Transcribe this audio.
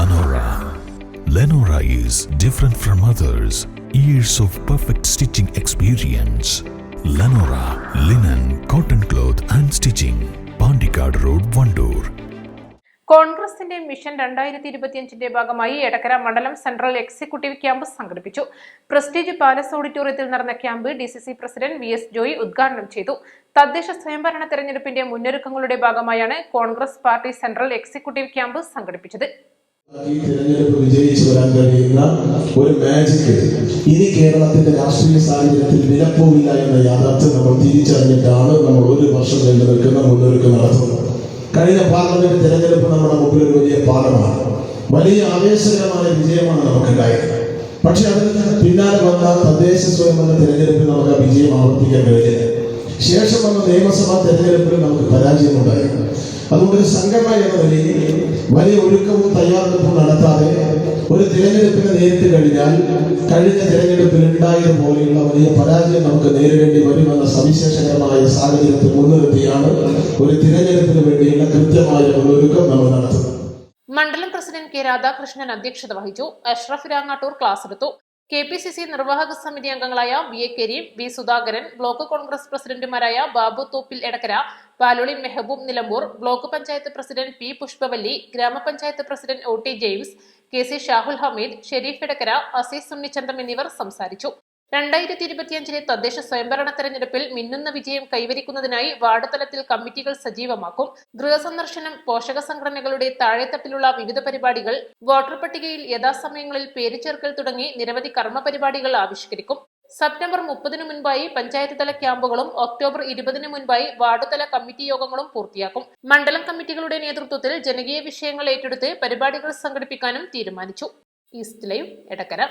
Lenora. Lenora is different from others. Years of perfect stitching experience. Lenora linen, cotton cloth and stitching. Pandikad Road, Vandoor. കോൺഗ്രസിന്റെ mission രണ്ടായിരത്തി ഇരുപത്തിയഞ്ചിന്റെ ഭാഗമായി എടക്കര മണ്ഡലം central executive camp സംഘടിപ്പിച്ചു prestige palace ഓഡിറ്റോറിയത്തിൽ നടന്ന camp D C C president V S Joy ഉദ്ഘാടനം ചെയ്തു തദ്ദേശ സ്വയംഭരണ തെരഞ്ഞെടുപ്പിന്റെ മുന്നൊരുക്കങ്ങളുടെ ഭാഗമായാണ് Congress party central executive camp സംഘടിപ്പിച്ചത് ഈ തിരഞ്ഞെടുപ്പ് വിജയിച്ചു വരാൻ കഴിയുന്ന ഒരു മാജിക് ഇനി കേരളത്തിന്റെ രാഷ്ട്രീയ സാഹചര്യത്തിൽ വിലപ്പോവില്ല എന്ന യാഥാർത്ഥ്യം നമ്മൾ തിരിച്ചറിഞ്ഞിട്ടാണ് നമ്മൾ ഒരു വർഷം നീണ്ടു നിൽക്കുന്ന മുന്നൊരുക്കം നടത്തുന്നത്. കഴിഞ്ഞ പാർലമെന്റ് തിരഞ്ഞെടുപ്പ് നമ്മുടെ മുമ്പിൽ ഒരു വലിയ പാഠമാണ്. വലിയ ആവേശകരമായ വിജയമാണ് നമുക്കുണ്ടായത്. പക്ഷെ അതിന് പിന്നാലെ വന്ന തദ്ദേശ സ്വയംഭരണ തിരഞ്ഞെടുപ്പിൽ നമുക്ക് വിജയം ആവർത്തിക്കാൻ കഴിഞ്ഞില്ല. ശേഷം വന്ന നിയമസഭാ തെരഞ്ഞെടുപ്പിൽ നമുക്ക് പരാജയമുണ്ടായി. അതുകൊണ്ട് ഒരു സംഘടന എന്ന നിലയിൽ വലിയ ഒരുക്കവും തയ്യാറെടുപ്പും നടത്താതെ ഒരു തിരഞ്ഞെടുപ്പിനെ നേരിട്ട് കഴിഞ്ഞാൽ കഴിഞ്ഞ തിരഞ്ഞെടുപ്പിൽ ഉണ്ടായതുപോലെയുള്ള വലിയ പരാജയം നമുക്ക് നേരിടേണ്ടി വരുമെന്ന സവിശേഷകരമായ സാഹചര്യത്തിൽ മുൻനിർത്തിയാണ് ഒരു തിരഞ്ഞെടുപ്പിന് വേണ്ടിയുള്ള കൃത്യമായ മുന്നൊരുക്കം നമ്മൾ നടത്തുന്നത്. മണ്ഡലം പ്രസിഡന്റ് കെ രാധാകൃഷ്ണൻ അധ്യക്ഷത വഹിച്ചു. അഷ്റഫ് രാങ്ങാട്ടൂർ ക്ലാസ് എടുത്തു. കെ പി സി സി നിർവാഹക സമിതി അംഗങ്ങളായ V A Karim V Sudhakaran block Congress പ്രസിഡന്റുമാരായ Babu Thoppil Edakkara Paloli Mehboob Nilambur block panchayat president P Pushpavalli ഗ്രാമപഞ്ചായത്ത് president O T James K C Shahul Hameed Sharif Edakkara Aziz Unnichantham എന്നിവർ സംസാരിച്ചു. രണ്ടായിരത്തി ഇരുപത്തിയഞ്ചിലെ തദ്ദേശ സ്വയംഭരണ തെരഞ്ഞെടുപ്പിൽ മിന്നുന്ന വിജയം കൈവരിക്കുന്നതിനായി വാർഡ് തലത്തിൽ കമ്മിറ്റികൾ സജീവമാക്കും. ഗൃഹസന്ദർശനം പോഷക സംഘടനകളുടെ താഴെത്തട്ടിലുള്ള വിവിധ പരിപാടികൾ വോട്ടർ പട്ടികയിൽ യഥാസമയങ്ങളിൽ പേര് ചേർക്കൽ തുടങ്ങി നിരവധി കർമ്മ പരിപാടികൾ ആവിഷ്കരിക്കും. സെപ്റ്റംബർ മുപ്പതിനു മുൻപായി പഞ്ചായത്ത് തല ക്യാമ്പുകളും ഒക്ടോബർ ഇരുപതിനു മുൻപായി വാർഡ് തല കമ്മിറ്റി യോഗങ്ങളും പൂർത്തിയാക്കും. മണ്ഡലം കമ്മിറ്റികളുടെ നേതൃത്വത്തിൽ ജനകീയ വിഷയങ്ങൾ ഏറ്റെടുത്ത് പരിപാടികൾ സംഘടിപ്പിക്കാനും തീരുമാനിച്ചു. East Live Edakkara.